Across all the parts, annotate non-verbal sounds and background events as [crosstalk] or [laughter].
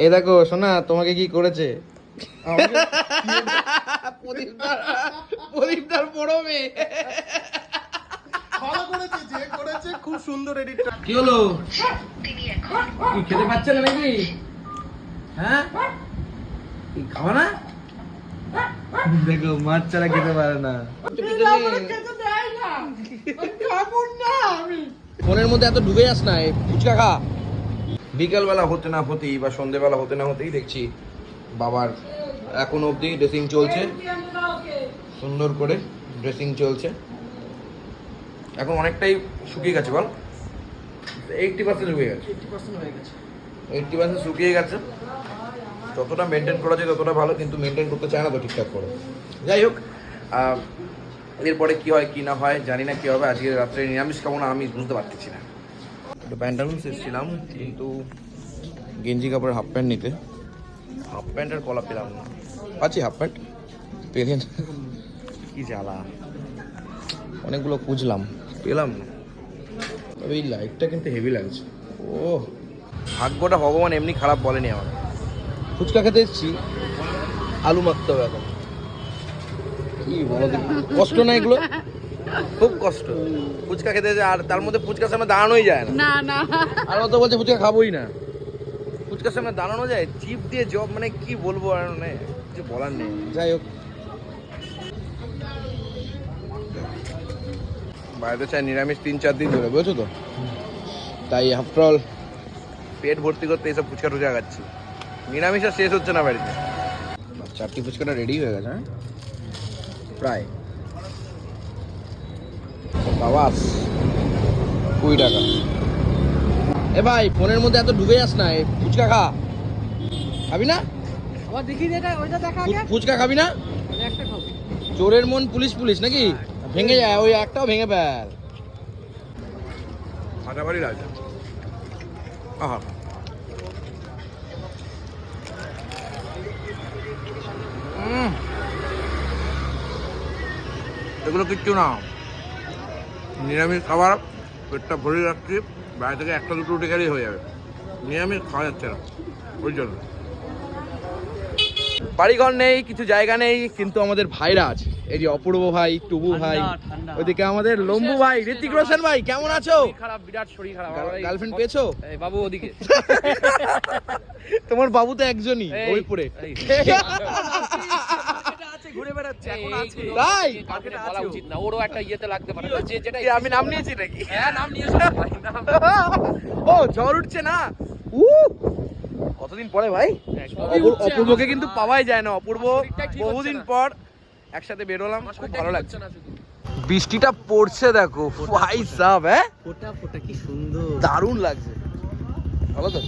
এই দেখো সোনা তোমাকে কি করেছে? [laughs] প্রদীপদার প্রদীপদার বড় মেয়ে। ভালো করেছে যে করেছে খুব সুন্দর এডিটটা কি হলো? কি খেতে পাচ্ছে না নাকি? হ্যাঁ? কি খাওয়া না? দেখো মাছ ছাড়া খেতে পারে না। ফোনের মধ্যে এত ডুবে যাস না ফুচকা খা। বিকালবেলা হতে না হতেই বা সন্ধেবেলা হতে না হতেই দেখছি বাবার এখন অবধি ড্রেসিং চলছে। সুন্দর করে ড্রেসিং চলছে। এখন অনেকটাই শুকিয়ে গেছে বল। এইটটি পার্সেন্ট শুকিয়ে গেছে। এইটটি পার্সেন্ট শুকিয়ে গেছে। যতটা মেনটেন করা যায় ততটা ভালো কিন্তু মেনটেন করতে চায় না তো ঠিকঠাক করে। যাই হোক এরপরে কি হয় কি না হয় জানি না কি হবে। আজকে রাত্রে নিরামিষ খাব না আমি বুঝতে পারতেছি না। একটু প্যান্টালুন্স এসেছিলাম কিন্তু গেঞ্জি কাপড়ের হাফ প্যান্ট নিতে। হাফ প্যান্টের কলা পেলাম না। পাচ্ছি হাফ প্যান্ট পেলেন কি জ্বালা। অনেকগুলো খুঁজলাম। পেলাম না। তবে এই লাইটটা কিন্তু হেভি লাগছে। ও ভাগ্যটা ভগবান এমনি খারাপ বলেনি আমার ফুচকা খেতে এসেছি। আলু মাখতে হবে এখন। কি বলো? কষ্ট না এগুলো? খুব কষ্ট। ফুচকা খেতে আর তার মধ্যে ফুচকার সামনে দাঁড়ানোই যায় না। না না। আর ও তো বলছে ফুচকা খাবোই না। ফুচকার সামনে দাঁড়ানো যায় চিপ দিয়ে জব মানে কি বলব আর মানে কিছু বলার নেই। যাই হোক। বাড়িতে চাই নিরামিষ তিন চার দিন ধরে বুঝছ তো? তাই আফটার অল পেট ভর্তি করতে এইসব ফুচকা টুচকা খাচ্ছি। নিরামিষ আর শেষ হচ্ছে না বাড়িতে। চারটি ফুচকাটা রেডি হয়ে গেছে হ্যাঁ? প্রায়। বাবাস কুড়ি টাকা। এ ভাই ফোনের মধ্যে এত ডুবে যাস না এই ফুচকা খা। খাবি না? আবার দেখি ওইটা দেখা ফুচকা খাবি না? একটা খাব। চোরের মন পুলিশ পুলিশ নাকি? ভেঙে যায় ওই একটাও ভেঙে ফেল। হাটাবাড়ি রাজা। আহা। এগুলো কিচ্ছু না। নিরামিষ খাবার পেটটা ভরে রাখছি বাইরে থেকে একটা দুটো রুটি খেলেই হয়ে যাবে। নিরামিষ খাওয়া যাচ্ছে না ওই জন্য। বাড়িঘর নেই কিছু জায়গা নেই কিন্তু আমাদের ভাইরা আছে। এই যে অপূর্ব ভাই টুবু ভাই। ওইদিকে আমাদের লম্বু ভাই ঋতিক রোশন ভাই কেমন আছো? খারাপ বিরাট শরীর খারাপ। গার্লফ্রেন্ড পেয়েছ? বাবু ওদিকে। [laughs] তোমার বাবু তো একজনই এই, ওই পরে এই। আছে [laughs] ঘুরে বেড়াচ্ছে এখন আছে। তাই? কাউকে বলা উচিত না ওরও একটা ইয়েতে লাগতে পারে। যে যেটা আমি নাম নিয়েছি নাকি? হ্যাঁ নাম নিয়েছো ভাই, [laughs] ও ঝড় উঠছে না? উ কতদিন পরে ভাই? অপূর্বকে কিন্তু পাওয়াই যায় না অপূর্ব। বহুদিন পর একসাথে বেরোলাম খুব ভালো লাগছে। বৃষ্টিটা পড়ছে দেখো ভাই সাব হ্যাঁ? ফোটা ফোটা কি সুন্দর। দারুণ লাগছে। ভালো তো?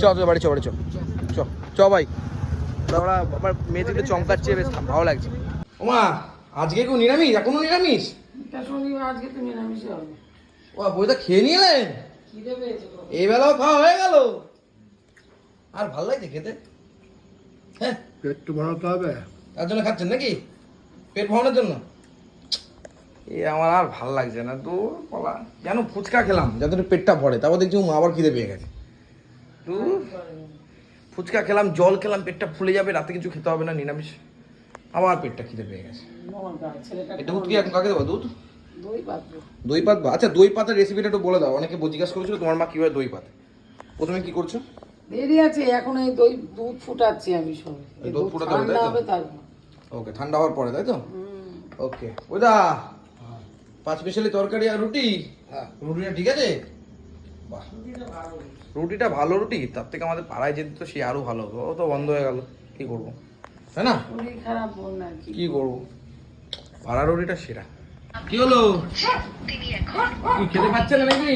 চ বাড়ি চ বাড়ি চ চ চ ভাই। তারপরে আমার মেয়ে থেকে চমকাচ্ছে বেশ ভালো লাগছে। ওমা আজকে কেউ নিরামিষ? এখনও নিরামিষ? আজকে নিরামিষই হবে। ও বইটা খেয়ে নিলেন তো। এই বেলাও খাওয়া হয়ে গেল। আর ভালো লাগছে খেতে? হ্যাঁ? একটু বাড়াতে হবে। তার জন্য খাচ্ছেন নাকি? পেট ভরানোর জন্য? এ আমার আর ভালো লাগছে না তো বলা যেন ফুচকা খেলাম? যাতে পেটটা ভরে তারপর দেখছি মা আবার খিদে পেয়ে গেছে। তো ফুচকা খেলাম জল খেলাম পেটটা ফুলে যাবে রাতে কিছু খেতে হবে না নিরামিষ। আমার পেটটা খিদে পেয়ে গেছে। ছেলেটা দুধ কি এখন কাকে দেবো দুধ? দই পাতবো। দই পাত আচ্ছা দই পাতের রেসিপিটা একটু বলে দাও অনেকে জিজ্ঞাসা করেছিল তোমার মা কীভাবে দই পাত। প্রথমে কি করছ? দেরি আছে এখন এই দই দুধ ফুটাচ্ছি আমি সব। দুধ দুধ ফুটাতে হবে, তাই তো? ওকে ঠান্ডা হওয়ার পরে তাই তো? ওকে ওদা পাঁচ মিশালি তরকারি আর রুটি? হ্যাঁ রুটিটা ঠিক আছে? বাহ। রুটিটা ভালো রুটি? তার থেকে আমাদের পাড়ায় যেত তো সে আরও ভালো হতো। ও তো বন্ধ হয়ে গেল। কি করব? তাই না? কি কি করব? পাড়া রুটিটা সেরা। কি হলো? কি খেতে পাচ্ছে না নাকি?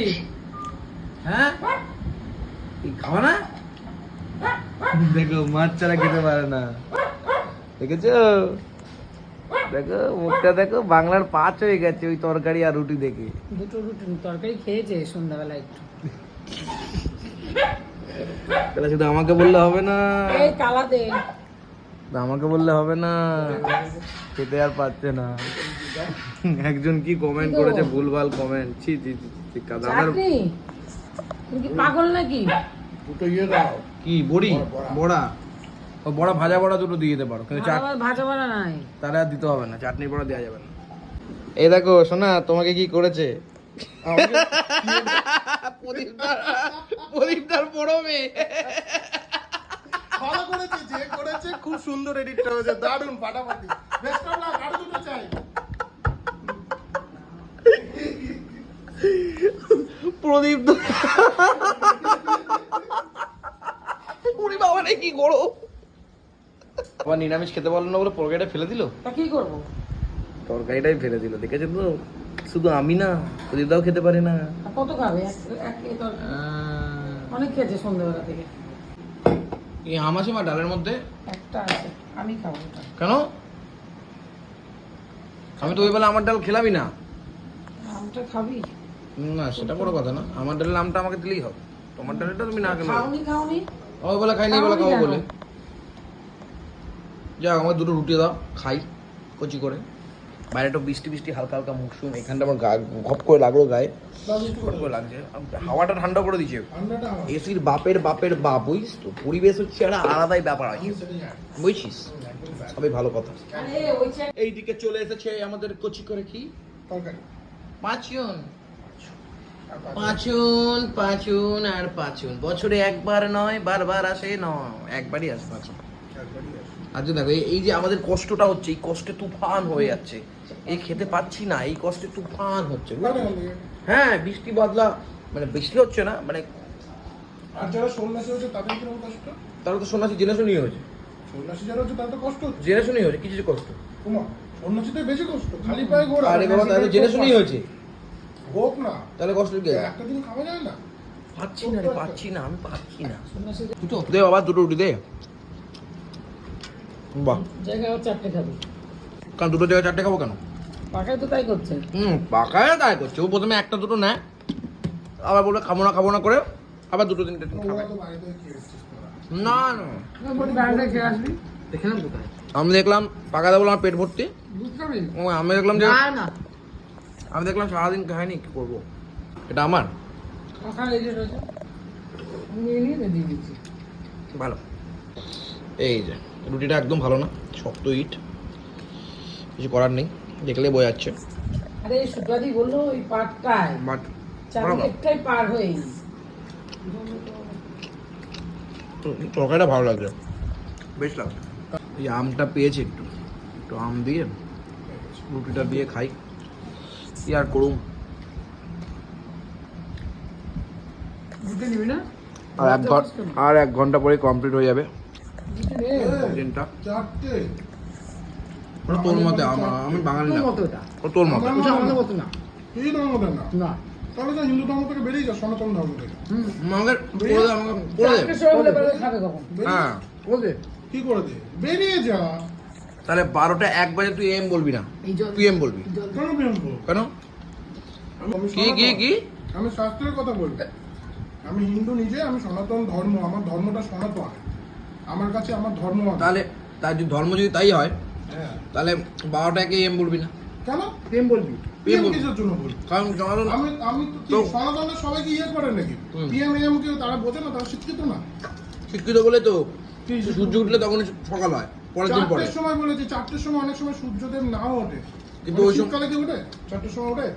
হ্যাঁ? খাওয়া না? দেখো মাছ ছাড়া খেতে পারে না। দেখেছ? দেখো মুখটা দেখো বাংলার পাঁচ হয়ে গেছে ওই তরকারি আর রুটি দেখে। দুটো রুটি তরকারি খেয়েছে সন্ধ্যাবেলা একটু। তাহলে শুধু আমাকে বললে হবে না। এই কালা দে আমাকে বললে হবে না। খেতে আর পাচ্ছে না। একজন কি কমেন্ট করেছে? ভুলভাল কমেন্ট ছি ছি ছি, চাটনি কি পাগল নাকি? দুটো ইয়ে দাও। কি বড়ি? বড়া ও বড়া ভাজা বড়া দুটো দিয়ে দিতে পারো। কিন্তু চাট ভাজা বড়া নাই। তারা আর দিতে হবে না। চাটনি বড়া দেওয়া যাবে না। এই দেখো শোনা তোমাকে কি করেছে? প্রদীপদার প্রদীপদার বড় মেয়ে ভালো করেছে যে করেছে খুব সুন্দর এডিটটা হয়েছে দারুণ ফাটাফাটি বেস্ট অফ লাক আরও দুটো চাই প্রদীপ বাবা রে কি করো? আবার নিরামিষ খেতে পারল না বলে তরকারিটা ফেলে দিল? তা কি করব? তরকারিটাই ফেলে দিল দেখেছেন তো? শুধু আমি না প্রদীপদাও খেতে পারে না। কত খাবে? অনেক খেয়েছে সন্ধ্যেবেলা থেকে। এই আম আছে মা ডালের মধ্যে? একটা আছে আমি খাব কেন? আমি তো ওই বেলা আমার ডাল খেলামই না। আমটা খাবি? না সেটা বড় কথা না। আমার ডালের নামটা আমাকে দিলেই হবে। তোমার ডালেরটা তুমি না খেলে। খাওনি খাওনি? ওই বেলা খাইনি এই বেলা খাব বলে। যাক আমার দুটো রুটি দাও খাই কচি করে। বাইরে একটু বৃষ্টি বৃষ্টি হালকা হালকা মৌসুম এখানটা আমার গা ঘপ করে লাগল গায়ে। ঘপ করে লাগছে। হাওয়াটা ঠান্ডা করে দিচ্ছে এসির বাপের বাপের বাপ বুঝিস তো? পরিবেশ হচ্ছে একটা আলাদাই ব্যাপার আছে বুঝছিস? সবই ভালো কথা। আরে ওই এইদিকে চলে এসেছে আমাদের কচি করে কি? তরকারি। পাঁচুন পাঁচুন পাঁচুন আর পাঁচুন বছরে একবার নয় বারবার আসে নয়। একবারই আসে পাঁচুন আচ্ছা দেখো এই- এই যে আমাদের কষ্টটা হচ্ছে এই কষ্টে তুফান হয়ে যাচ্ছে। এই খেতে পাচ্ছি না এই কষ্টে তুফান হচ্ছে হ্যাঁ বৃষ্টি বদলা মানে বৃষ্টি হচ্ছে না মানে আর যারা সন্ন্যাসী হচ্ছে তাদের কীরকম কষ্ট? তারা তো সন্ন্যাসী জেনে শুনিয়ে হয়েছে। সন্ন্যাসী যারা হচ্ছে তাদের তো কষ্ট হচ্ছে। জেনে শুনিয়ে হয়েছে কিছু কষ্ট। সন্ন্যাসীদের বেশি কষ্ট খালি পায়ে ঘোরা। আরে বাবা তাহলে জেনে শুনিয়ে হয়েছে। হোক না। তাহলে কষ্ট কি? একটা দিন খাওয়া যায় না। পাচ্ছি না রে পাচ্ছি না আমি পাচ্ছি না। দুটো দে বাবা দুটো রুটি দে। বাহ। চারটে খাবি। কারণ দুটো জায়গায় চারটে খাব কেন? পাকায় তো তাই করছে। হুম পাকায় তাই করছে। ও প্রথমে একটা দুটো নেয় আবার বলে খাব না খাব না করে আবার দুটো তিনটে খাবে। না না। বলি আমি দেখলাম পাকা দেবো আমার পেট ভর্তি। ও আমি দেখলাম যে আমি দেখলাম সারাদিন খাইনি কি করব? এটা আমার। ভালো। এই যে রুটিটা একদম ভালো না শক্ত ইট। কিছু করার নেই দেখলে বোঝা যাচ্ছে। আরে সুপ্রাদি বলল ওই পাটটায়। বাট চারিদিকটাই পার হয়ে তরকারিটা ভালো লাগছে। বেশ লাগছে এই আমটা পেয়েছি একটু। একটু আম দিয়ে রুটিটা দিয়ে খাই। কি আর করুম? আর এক ঘণ্টা আর এক ঘণ্টা পরে কমপ্লিট হয়ে যাবে। দিনটা। চারটে। ওটা তোর মতে আমা- আমি বাঙালি না। মতো এটা ও তোর মতে। আমার আমাদের মতো না। এই ধর্মটা না। না। তাহলে তো হিন্দু ধর্ম থেকে বেরিয়ে যাও সনাতন ধর্ম থেকে। আমাকে করে দে আমাকে করে দে। বেলা খাবে কখন বেরিয়ে- হ্যাঁ। কি করে দে? বেরিয়ে যা। তাহলে বারোটা এক বাজে তুই এম বলবি না? তুই এম বলবি। কেন কি কি। কি? আমি শাস্ত্রের কথা বলব। আমি হিন্দু নিজে আমি সনাতন ধর্ম। আমার ধর্মটা সনাতন। আমার কাছে আমার ধর্ম তাহলে তার যদি ধর্ম যদি তাই হ্যাঁ তাহলে বারোটা একে এম বলবি না? কেন? প্রেম বলবি। PM কিসের জন্য বলব? কারণ জনার্দন আমি আমি তো কি সনাতনের সবাইকে ইয়ে করে নাকি? পিএম এম কে তারা বোঝে না তারা শিক্ষিত না? শিক্ষিত বলে তো সূর্য উঠলে তখন সকাল হয় পরের দিন পরে সময় বলেছি চারটের সময় অনেক সময় সূর্যদেব নাও ওঠে। কিন্তু ওই কি ওঠে? চারটের সময় ওঠে?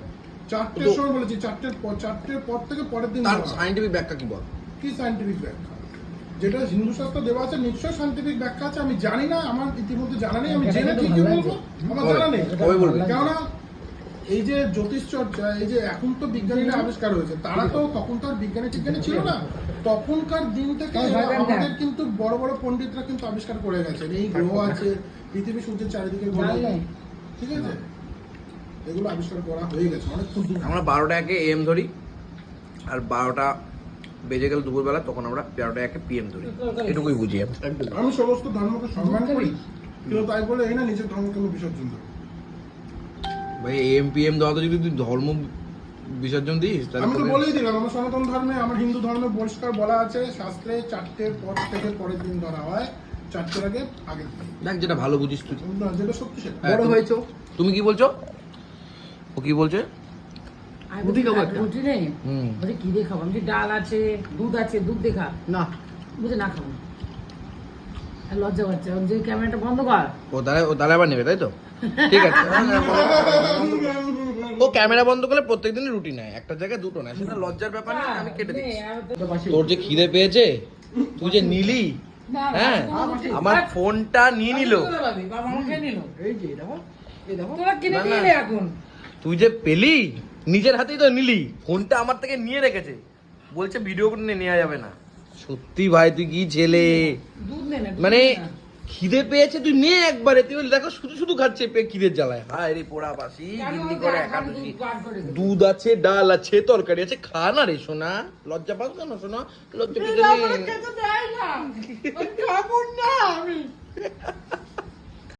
চারটের সময় বলেছি চারটের পর চারটের পর থেকে পরের দিন তার সাইন্টিফিক ব্যাখ্যা কি বল? কি সাইন্টিফিক ব্যাখ্যা? যেটা হিন্দু শাস্ত্র দেওয়া আছে নিশ্চয় সাইন্টিফিক ব্যাখ্যা আছে আমি জানি না আমার ইতিমধ্যে জানা নেই আমি জেনে ঠিকই বলব আমার জানা নেই। কেননা এই যে জ্যোতিষ চর্চা এই যে এখন তো বিজ্ঞানীরা আবিষ্কার হয়েছে তারা তো তখন তো আর বিজ্ঞানী টিজ্ঞানী ছিল না। তখনকার দিন থেকে আমাদের কিন্তু বড় বড় পণ্ডিতরা কিন্তু আবিষ্কার করে গেছে এই গ্রহ আছে পৃথিবী সূর্যের চারিদিকে ঘোরে। ঠিক আছে? এগুলো আবিষ্কার করা হয়ে গেছে অনেক। আমরা বারোটা একে এম ধরি আর বারোটা বেজে গেল দুপুরবেলা তখন আমরা তেরোটা একে পিএম ধরি। এটুকুই বুঝি আমি। আমি সমস্ত ধর্মকে সম্মান করি কিন্তু তাই বলে এই না নিজের ধর্মকে বিসর্জন দেবো। ভাই এম পিএম দেওয়া তো যদি তুই ধর্ম বিসর্জন দিস তাহলে আমি তো বলেই দিলাম আমার সনাতন ধর্মে আমার হিন্দু ধর্মে পরিষ্কার বলা আছে শাস্ত্রে চারটের পর থেকে পরের দিন ধরা হয় চারটের আগে দিন। দেখ যেটা ভালো বুঝিস তুই। না, যেটা সত্যি সেটা। হ্যাঁ, তুমি- তুমি কি বলছো? ও কি বলছে? রুটি খাব রুটি নেই হুম। বলছি কি দিয়ে খাব? আমি ডাল আছে দুধ আছে দুধ দেখা না। বুঝে না খাব। লজ্জা পাচ্ছে। যে ক্যামেরাটা বন্ধ কর। ও তাহলে ও তাহলে আবার নেবে তাই তো? ঠিক আছে। ও ক্যামেরা বন্ধ করলে প্রত্যেকদিন রুটি নেয়। একটা জায়গায় দুটো নেয়। সেটা লজ্জার ব্যাপার না আমি কেটে দিচ্ছি। তোর যে খিদে পেয়েছে তুই যে নিলি হ্যাঁ? আমার ফোনটা নিয়ে নিল। তোরা কিনে এখন? তুই যে পেলি নিজের হাতেই তো নিলি ফোনটা আমার থেকে নিয়ে রেখেছে। বলছে ভিডিও করে নেওয়া যাবে না। সত্যি ভাই তুই কি ছেলে মানে খিদে পেয়েছে তুই নে একবারে। তুই বলি, দেখো শুধু শুধু খাচ্ছে পে খিদের জ্বালায়। হায় রে পোড়া বাসি গিন্নি করে একাদশী। দুধ আছে ডাল আছে তরকারি আছে খা না রে সোনা লজ্জা পাস কেন সোনা লজ্জা পেতে নেই। খাব না আমি।